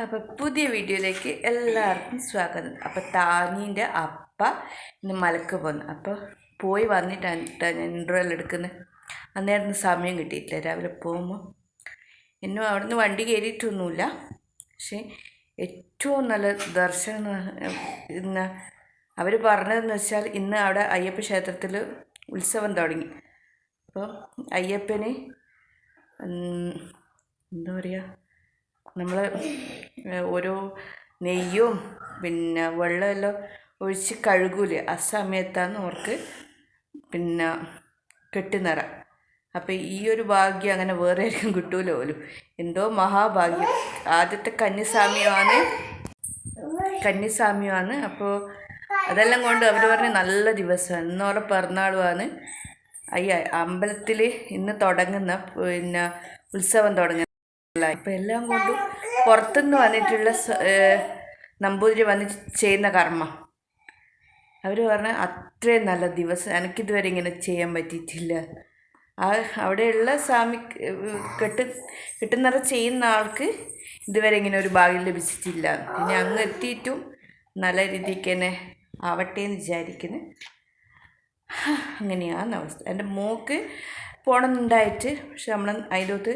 അപ്പോൾ പുതിയ വീഡിയോയിലേക്ക് എല്ലാവർക്കും സ്വാഗതം. അപ്പോൾ താനീന്റെ അപ്പ ഇന്ന് മലക്ക് പോന്നു. അപ്പോൾ പോയി വന്നിട്ടാണ് ട്ടോ ഞാൻ ഇന്റർവെൽ എടുക്കുന്നത് അന്നേരം സമയം കിട്ടിയിട്ടില്ല. രാവിലെ പോകുമ്പോൾ എന്നും അവിടെ നിന്ന് വണ്ടി കയറിയിട്ടൊന്നുമില്ല. പക്ഷേ ഏറ്റവും നല്ല ദർശനം ഇന്ന് അവർ പറഞ്ഞതെന്ന് വെച്ചാൽ ഇന്ന് അവിടെ അയ്യപ്പ ക്ഷേത്രത്തിൽ ഉത്സവം തുടങ്ങി. അപ്പോൾ അയ്യപ്പന് എന്താ പറയുക നമ്മൾ ഓരോ നെയ്യും പിന്നെ വെള്ളമെല്ലാം ഒഴിച്ച് കഴുകൂലേ. ആ സമയത്താണ് അവർക്ക് പിന്നെ കെട്ടുനിറ അപ്പം ഈ ഒരു ഭാഗ്യം അങ്ങനെ വേറെ ആർക്കും കിട്ടൂല പോലും എന്തോ മഹാഭാഗ്യം. ആദ്യത്തെ കന്നിസ്വാമിയാണ് കന്നിസ്വാമിയാണ് അപ്പോൾ അതെല്ലാം കൊണ്ട് അവർ പറഞ്ഞ നല്ല ദിവസമാണ് ഇന്നോടെ പിറന്നാളുമാണ് അയ്യ അമ്പലത്തിൽ ഇന്ന് തുടങ്ങുന്ന പിന്നെ ഉത്സവം തുടങ്ങുന്ന ഇപ്പം എല്ലാം കൊണ്ടും പുറത്തുനിന്ന് വന്നിട്ടുള്ള നമ്പൂതിരി വന്ന് ചെയ്യുന്ന കർമ്മം. അവർ പറഞ്ഞ അത്രയും നല്ല ദിവസം എനിക്കിതുവരെ ഇങ്ങനെ ചെയ്യാൻ പറ്റിയിട്ടില്ല. ആ അവിടെയുള്ള സ്വാമി കെട്ട് കെട്ടുന്നറ ചെയ്യുന്ന ആൾക്ക് ഇതുവരെ ഇങ്ങനെ ഒരു ഭാഗ്യം ലഭിച്ചിട്ടില്ല. ഇനി അങ്ങ് എത്തിയിട്ടും നല്ല രീതിക്ക് തന്നെ ആവട്ടെ എന്ന് വിചാരിക്കുന്നു അങ്ങനെയാണ് അവസ്ഥ. എന്റെ മോക്ക് പോകണമെന്നുണ്ടായിട്ട് പക്ഷെ നമ്മൾ അതിലോട്ട്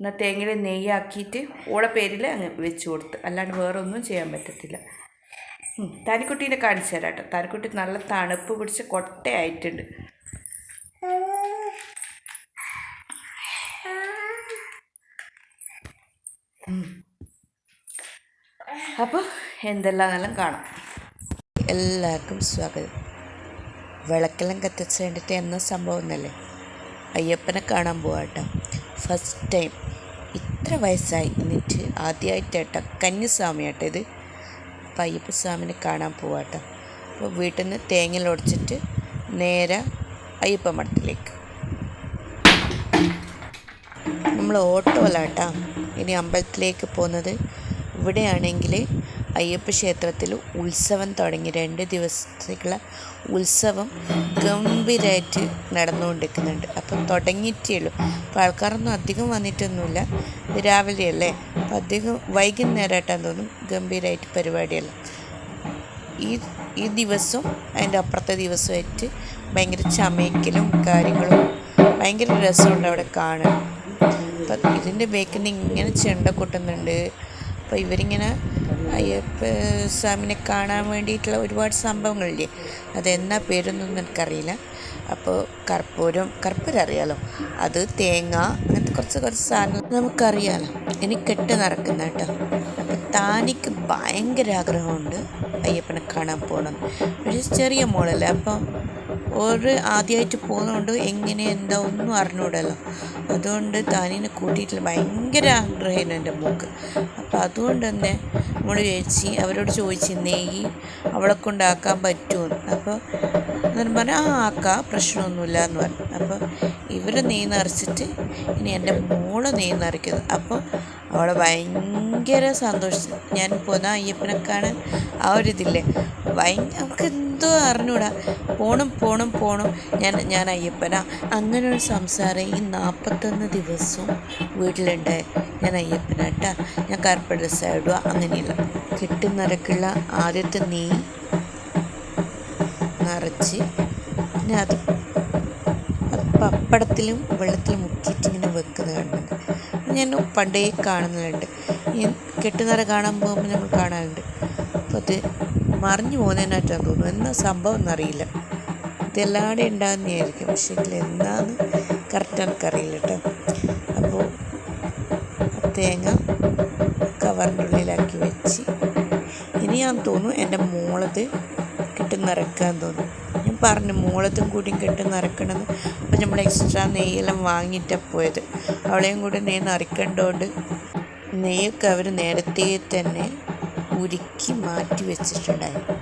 എന്നാൽ തേങ്ങയിൽ നെയ്യാക്കിയിട്ട് ഓളെ പേരിൽ അങ്ങ് വെച്ച് കൊടുത്ത്. അല്ലാണ്ട് വേറെ ഒന്നും ചെയ്യാൻ പറ്റത്തില്ല. താനിക്കുട്ടീനെ കാണിച്ചു തരാം കേട്ടോ. താനിക്കുട്ടി നല്ല തണുപ്പ് പിടിച്ച് കൊട്ടയായിട്ടുണ്ട്. അപ്പോൾ എന്തെല്ലാം നല്ല കാണാം. എല്ലാവർക്കും സ്വാഗതം. വിളക്കെല്ലാം കത്തിച്ച് വേണ്ടിയിട്ട് എന്ന സംഭവം എന്നല്ലേ? അയ്യപ്പനെ കാണാൻ പോവാട്ടോ ഫസ്റ്റ് ടൈം ഇത്ര വയസ്സായി എന്നിട്ട് ആദ്യമായിട്ടേട്ട കന്യസ്വാമി ആട്ടോ ഇത്. അപ്പം അയ്യപ്പ സ്വാമിനെ കാണാൻ പോവാട്ട. അപ്പോൾ വീട്ടിൽ നിന്ന് തേങ്ങ ഒടിച്ചിട്ട് നേരെ അയ്യപ്പ മഠത്തിലേക്ക്. നമ്മൾ ഓട്ടോ അല്ലാട്ടാ ഇനി അമ്പലത്തിലേക്ക് പോകുന്നത്. ഇവിടെയാണെങ്കിൽ അയ്യപ്പ ക്ഷേത്രത്തിൽ ഉത്സവം തുടങ്ങി. രണ്ട് ദിവസത്തേക്കുള്ള ഉത്സവം ഗംഭീരമായിട്ട് നടന്നുകൊണ്ടിരിക്കുന്നുണ്ട്. അപ്പം തുടങ്ങിയിട്ടേ ഉള്ളൂ. അപ്പോൾ ആൾക്കാരൊന്നും അധികം വന്നിട്ടൊന്നുമില്ല. രാവിലെ രാവിലെയല്ലേ? അപ്പം അധികം വൈകുന്നേരമായിട്ടാന്ന് തോന്നും ഗംഭീരമായിട്ട് പരിപാടിയല്ല ഈ ഈ ദിവസം അതിന്റെ അപ്പുറത്തെ ദിവസമായിട്ട് ഭയങ്കര ചമയ്ക്കലും കാര്യങ്ങളും ഭയങ്കര രസമുണ്ട് അവിടെ കാണാൻ. അപ്പം ഇതിന്റെ ബേക്കിൽ ഇങ്ങനെ ചെണ്ട കൊട്ടുന്നുണ്ട്. അപ്പോൾ ഇവരിങ്ങനെ അയ്യപ്പ സ്വാമിനെ കാണാൻ വേണ്ടിയിട്ടുള്ള ഒരുപാട് സംഭവങ്ങളില്ലേ? അതെന്നാ പേരൊന്നും എനിക്കറിയില്ല അപ്പോൾ കർപ്പൂരം കർപ്പൂരം അറിയാലോ? അത് തേങ്ങ അങ്ങനത്തെ കുറച്ച് കുറച്ച് സാധനങ്ങൾ നമുക്കറിയാലോ. എനിക്ക് കെട്ട് നടക്കുന്ന കേട്ടോ. അപ്പം താനിക്ക് ഭയങ്കര ആഗ്രഹമുണ്ട് അയ്യപ്പനെ കാണാൻ പോകണം പക്ഷേ ചെറിയ മോളല്ലേ അപ്പം ഒരു ആദ്യമായിട്ട് പോകുന്നതുകൊണ്ട് എങ്ങനെ എന്താ ഒന്നും അറിഞ്ഞൂടല്ലോ. അതുകൊണ്ട് താനിനെ കൂട്ടിയിട്ടില്ല ഭയങ്കര ആഗ്രഹമായിരുന്നു എന്റെ മോക്ക് അപ്പോൾ അതുകൊണ്ട് തന്നെ നമ്മൾ ചേച്ചി അവരോട് ചോദിച്ചു നെയ്യ് അവളെ കൊണ്ടാക്കാൻ പറ്റുമെന്ന് അപ്പോൾ എന്നിട്ട് പറഞ്ഞു ആ ആക്കാം പ്രശ്നമൊന്നുമില്ല എന്ന് പറഞ്ഞു. അപ്പോൾ ഇവർ നെയ്യ് നിറച്ചിട്ട് ഇനി എന്റെ മോൾ നെയ്യ് നിറയ്ക്കുന്നത്. അപ്പോൾ അവളെ ഭയങ്കര സന്തോഷിച്ചു ഞാൻ പോന്ന അയ്യപ്പനെ കാണാൻ ആ ഒരു ഇതില്ലേ? ഭയങ്കര അവൾക്ക് എന്തോ അറിഞ്ഞൂടാ. പോണം പോണം പോണം. ഞാൻ ഞാൻ അയ്യപ്പനാ. അങ്ങനെ ഒരു സംസാരം ഈ നാൽപ്പത്തൊന്ന് ദിവസവും വീട്ടിലുണ്ട്. ഞാൻ അയ്യപ്പനാട്ടാ. ഞാൻ കറുപ്പ് ഡ്രസ്സ് ഇടുക അങ്ങനെയല്ല. കെട്ടുനിറക്കുള്ള ആദ്യത്തെ നെയ് നിറച്ച് പിന്നെ അത് പപ്പടത്തിലും വെള്ളത്തിലും മുക്കിയിട്ട് ഇങ്ങനെ വെക്കുന്നത് ഞാൻ പണ്ടേ കാണുന്നുണ്ട്. ഈ കെട്ടുനിറ കാണാൻ പോകുമ്പോൾ നമ്മൾ കാണാറുണ്ട്. അപ്പോൾ അത് മറിഞ്ഞു പോകുന്നതിനായിട്ടാണ് തോന്നുന്നു. എന്നാ സംഭവം എന്നറിയില്ല. ഇതെല്ലാടെ ഉണ്ടാകുന്നതായിരിക്കും പക്ഷേ ഇതിൽ എന്താന്ന് കറക്റ്റ് എനിക്കറിയില്ല കേട്ടോ. അപ്പോൾ തേങ്ങ കവറിന്റെ ഉള്ളിലാക്കി വെച്ച് ഇനി ഞാൻ തോന്നുന്നു എന്റെ മോളത് കിട്ടുന്നിറക്കാൻ തോന്നുന്നു. ഞാൻ പറഞ്ഞു മോളത്തും കെട്ട് കെട്ടുനിറക്കണമെന്ന് അപ്പം നമ്മൾ എക്സ്ട്രാ നെയ്യെല്ലാം വാങ്ങിയിട്ടാണ് പോയത്. അവളെയും കൂടി നെയ്യ് നിറക്കേണ്ടതുകൊണ്ട് നെയ്യൊക്കെ അവർ നേരത്തെ തന്നെ ഉരുക്കി മാറ്റി വെച്ചിട്ടുണ്ടായിരുന്നു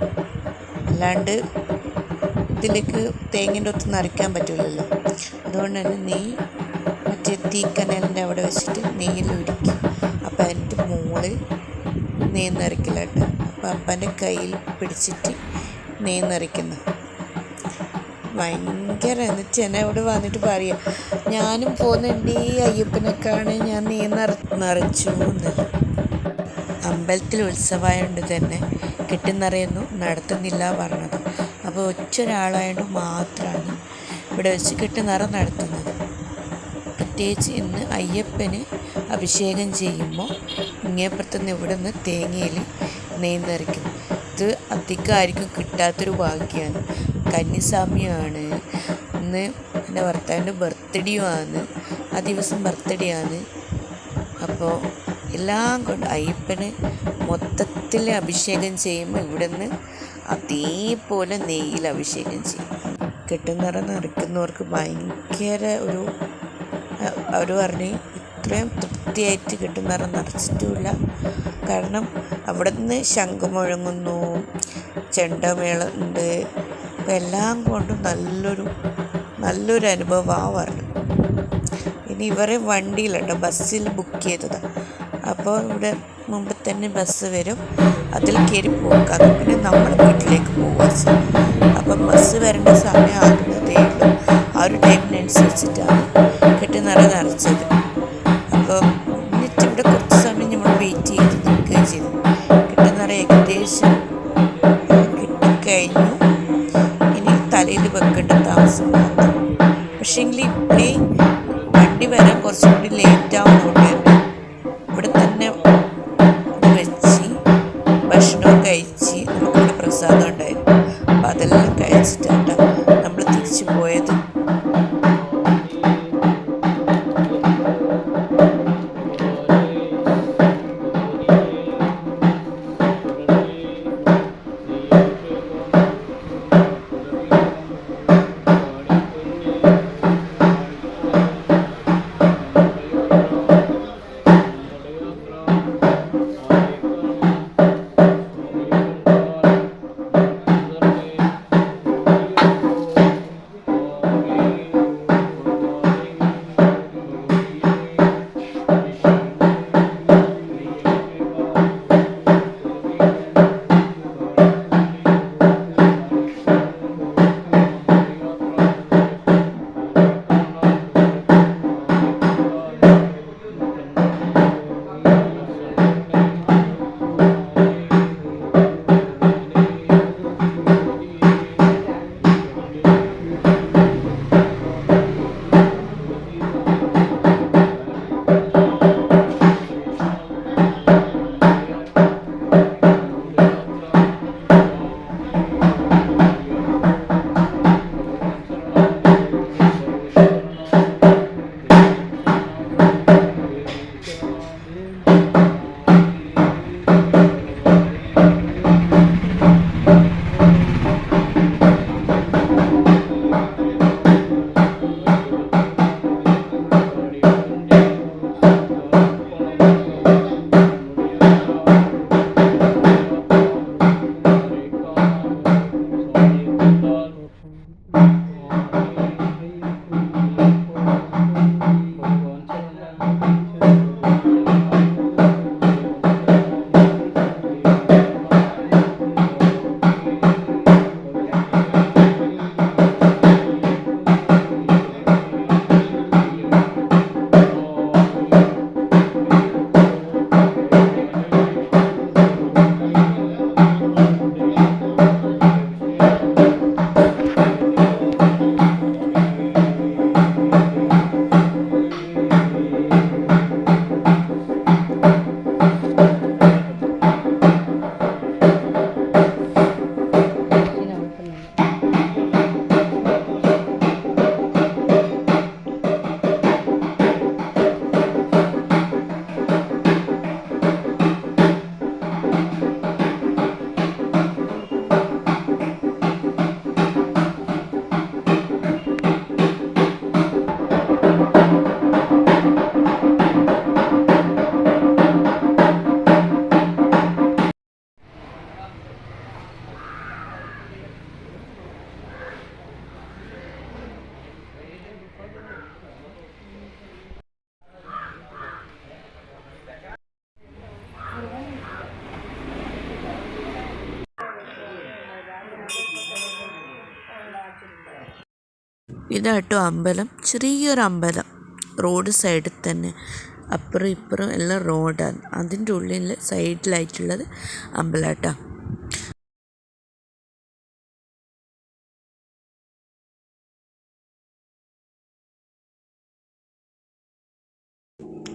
അല്ലാണ്ട് ഇതിലേക്ക് തേങ്ങന്റെ ഒത്ത് നിറയ്ക്കാൻ പറ്റില്ലല്ലോ അതുകൊണ്ട് തന്നെ നെയ്യ് മറ്റേ തീക്കനലിന്റെ അവിടെ വെച്ചിട്ട് നെയ്യിൽ ഉരുക്കി. അപ്പം എന്റെ മോൾ നെയ്യ് നിറയ്ക്കലായിട്ട് അപ്പം അപ്പന്റെ കയ്യിൽ പിടിച്ചിട്ട് നെയ്യ് നിറയ്ക്കുന്നു ഭയങ്കര എന്നിട്ട് എന്നെ ഇവിടെ വന്നിട്ട് പറയാം ഞാനും പോകുന്നുണ്ട് ഈ അയ്യപ്പനൊക്കെയാണ് ഞാൻ നീ നിറ നിറച്ചു അമ്പലത്തിൽ ഉത്സവമായതുകൊണ്ട് തന്നെ കിട്ടുന്നറിയുന്നു നടത്തുന്നില്ല പറഞ്ഞത്. അപ്പോൾ ഒറ്റ ഒരാളായതുകൊണ്ട് മാത്രമാണ് ഇവിടെ വെച്ച് കെട്ടുനിറ നടത്തുന്നത്. പ്രത്യേകിച്ച് ഇന്ന് അയ്യപ്പന് അഭിഷേകം ചെയ്യുമ്പോൾ ഇങ്ങേപ്പുറത്തുനിന്ന് ഇവിടെ നിന്ന് തേങ്ങയിൽ നെയ്യ് നിറയ്ക്കും. ഇത് അധികം ആയിരിക്കും കിട്ടാത്തൊരു ഭാഗ്യമാണ്. കന്നിസ്വാമിയാണ്. ഇന്ന് എന്റെ ഭർത്താവിന്റെ ബർത്ത്ഡേയുമാണ് ആ ദിവസം ബർത്ത്ഡേ ആണ്. അപ്പോൾ എല്ലാം കൊണ്ട് അയ്യപ്പന് മൊത്തത്തിൽ അഭിഷേകം ചെയ്യുമ്പോൾ ഇവിടെ നിന്ന് അതേപോലെ നെയ്യിൽ അഭിഷേകം ചെയ്യും. കെട്ടുനിറ നിറയ്ക്കുന്നവർക്ക് ഭയങ്കര ഒരു അവർ പറഞ്ഞ് ഇത്രയും തൃപ്തിയായിട്ട് കെട്ടുനിറ നിറച്ചിട്ടുമില്ല. കാരണം അവിടെ നിന്ന് ശംഖ് മുഴങ്ങുന്നു ചെണ്ടമേളം ഉണ്ട് എല്ലാം കൊണ്ടും നല്ലൊരു നല്ലൊരു അനുഭവമാണ് ഇനി ഇവരെ വണ്ടിയിലുണ്ട് ബസ്സിൽ ബുക്ക് ചെയ്തതാണ് അപ്പോൾ ഇവിടെ മുമ്പ് തന്നെ ബസ് വരും. അതിൽ കയറി പോകാം പിന്നെ നമ്മൾ വീട്ടിലേക്ക് പോവുക. അപ്പം ബസ് വരേണ്ട സമയം ആകുന്നതേ ഉള്ളൂ. ആ ഒരു ടൈമിനനുസരിച്ചിട്ടാണ് കെട്ടി നിറ നിറച്ചത് പക്ഷേങ്കിൽ ഇവിടെ വണ്ടി വരാൻ കുറച്ചും കൂടി ലേറ്റ് ആവുന്നുണ്ട്. ഇവിടെ തന്നെ ഇതാട്ടോ അമ്പലം. ചെറിയൊരു അമ്പലം. റോഡ് സൈഡിൽ തന്നെ. അപ്പുറം ഇപ്പുറം എല്ലാം റോഡാണ് അതിന്റെ ഉള്ളിൽ സൈഡിലായിട്ടുള്ളത് അമ്പലട്ടാ.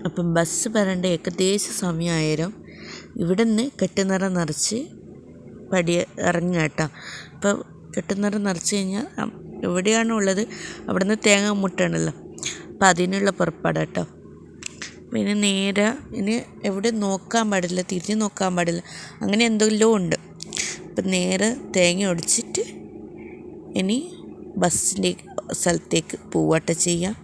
അപ്പം ബസ് വരേണ്ട ഏകദേശ സമയമായാലും ഇവിടെ നിന്ന് കെട്ടുനിറ നിറച്ച് പടി ഇറങ്ങുക കേട്ടോ. അപ്പോൾ കെട്ടുനിറ നിറച്ച് കഴിഞ്ഞാൽ എവിടെയാണോ ഉള്ളത്? അവിടെ നിന്ന് തേങ്ങ മുട്ടണല്ലോ. അപ്പം അതിനുള്ള പുറപ്പാട് കേട്ടോ പിന്നെ നേരെ ഇനി എവിടെ നോക്കാൻ പാടില്ല തിരിഞ്ഞ് നോക്കാൻ പാടില്ല. അങ്ങനെ എന്തെല്ലോ ഉണ്ട്. അപ്പം നേരെ തേങ്ങ ഒടിച്ചിട്ട് ഇനി ബസ്സിന്റെ സ്ഥലത്തേക്ക് പോവാട്ട ചെയ്യാം.